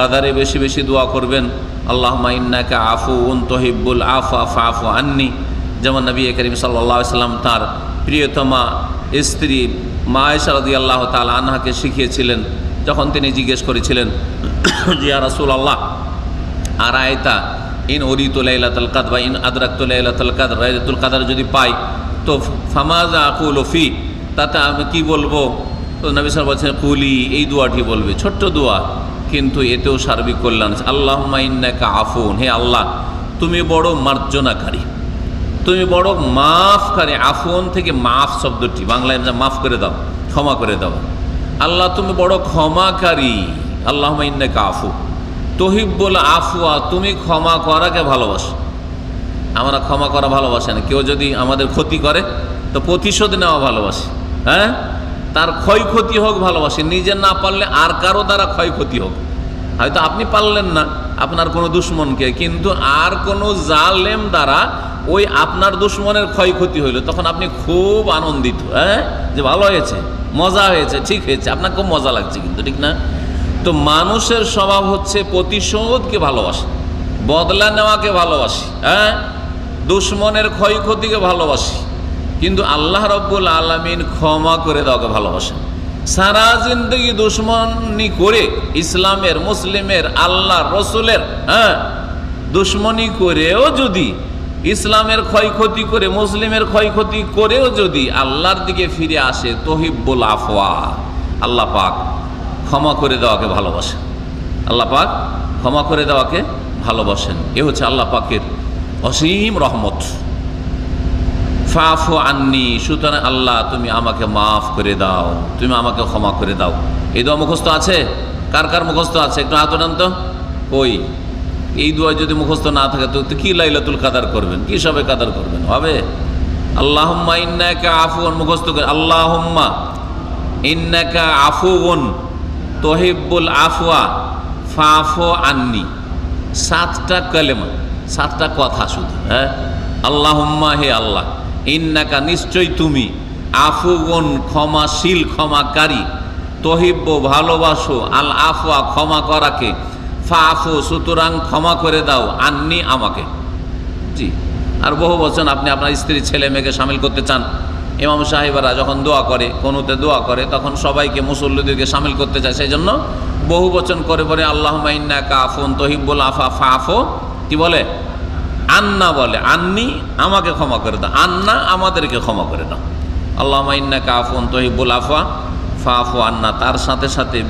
কাদারে বেশি বেশি দোয়া করবেন। আল্লাহ ইন্নাকা আফু উন তহিব্বুল আফা ফাফু আন্নি। যেমন নবী করিম সাল্লাহ সাল্লাম তার প্রিয়তমা স্ত্রী মা আয়সারদি আল্লাহ তাল আনহাকে শিখিয়েছিলেন। যখন তিনি জিজ্ঞেস করেছিলেন জিয়া রাসুল আল্লাহ আর আয়তা ইন লাইলাতুল কাদ বা ইন আদরাকুল লাইলাতুল কাদ রাইলাতুল কাদার যদি পাই, তো ফামাজ আকুল ফি, তাতে আমি কি বলব? তো নবী সাল বলছেন, কুলি, এই দোয়াটি বলবে। ছোট্ট দোয়া। কিন্তু এতেও সার্বিক কল্যাণ আছে। আল্লাহ ইন্নাকা আফুন হে আল্লাহ, তুমি বড় মার্জনাকারী। তুমি বড় মাফকারী। আফুন থেকে মাফ শব্দটি, বাংলায় মাফ করে দাও, ক্ষমা করে দাও। আল্লাহ, তুমি বড় ক্ষমাকারী। আল্লাহ ইন্নাকা আফু। তহিব্বুল আফুয়া তুমি ক্ষমা করাকে ভালোবাসো। আমরা ক্ষমা করা ভালোবাসে না। কেউ যদি আমাদের ক্ষতি করে, তো প্রতিশোধ নেওয়া ভালোবাসে। হ্যাঁ? তার ক্ষয়ক্ষতি হোক ভালোবাসে, নিজে না পারলে আর কারও দ্বারা ক্ষয়ক্ষতি হোক। হয়তো আপনি পারলেন না, আপনার কোনো দুশ্মনকে, কিন্তু আর কোনো জালেম দ্বারা ওই আপনার দুশ্মনের ক্ষয়ক্ষতি হইল। তখন আপনি খুব আনন্দিত হ্যাঁ? যে ভালো হয়েছে, মজা হয়েছে, ঠিক হয়েছে, আপনার খুব মজা লাগছে কিন্তু, ঠিক না? তো মানুষের স্বভাব হচ্ছে প্রতিশোধকে ভালোবাসে, বদলা নেওয়াকে ভালোবাসি হ্যাঁ? দুশ্মনের ক্ষয়ক্ষতিকে ভালোবাসি। কিন্তু আল্লাহ রব্বুল আলমিন ক্ষমা করে দেওয়াকে ভালোবাসেন। সারা জিন্দগি দুশ্মনী করে ইসলামের, মুসলিমের আল্লাহ রসুলের হ্যাঁ দুশ্মনী করেও যদি, ইসলামের ক্ষয়ক্ষতি করে, মুসলিমের ক্ষয়ক্ষতি করেও যদি আল্লাহর দিকে ফিরে আসে তহিব্বুল আফওয়া। আল্লাহ পাক ক্ষমা করে দেওয়াকে ভালোবাসেন। আল্লাহ পাক ক্ষমা করে দেওয়াকে ভালোবাসেন। এ হচ্ছে আল্লাহ পাকের অসীম রহমত। ফাফু আন্নি, সুতরাং আল্লাহ, তুমি আমাকে মাফ করে দাও। তুমি আমাকে ক্ষমা করে দাও। এই দোয়া মুখস্থ আছে? কার কার মুখস্থ আছে? একটু ওঠান তো। কই? এই দোয়া যদি মুখস্থ না থাকে, তো কি লাইলাতুল কাদার করবেন? কি সবে কাদার করবেন? হবে? আল্লাহম্মা ইন্নাকা আফুন মুখস্থ করে আল্লাহম্মা ইন্নাকা আফুন তহিব্বুল আফওয়া ফাফু আন্নি। সাতটা কালেমা, সাতটা কথা শুধু হ্যাঁ? আল্লাহম্মা হে আল্লাহ। ইন্নাকা নিশ্চয় তুমি আফুগন ক্ষমাশীল ক্ষমাকারী। তহিব্য ভালোবাসো, আল আফওয়া, ক্ষমা করাকে। ফাফু সুতরাং ক্ষমা করে দাও, আন্নি আমাকে। জি, আর বহু বচন আপনি আপনার স্ত্রী, ছেলে, মেয়েকে সামিল করতে চান। ইমাম সাহেবরা যখন দোয়া করে, কোনোতে দোয়া করে, তখন সবাইকে মুসল্লিদেরকে সামিল করতে চায়। সেই জন্য বহু বচন করে পরে আল্লাহ মাইন্না কাফুন তহিব্বুল আফা ফাফো কি বলে? আন্না বলে, আন্নি আমাকে ক্ষমা করে দাও, আন্না আমাদেরকে ক্ষমা করে দাও। আল্লাহ ইন্না কাফুন তহিবুল আফা ফা আন্না, তার সাথে সাথে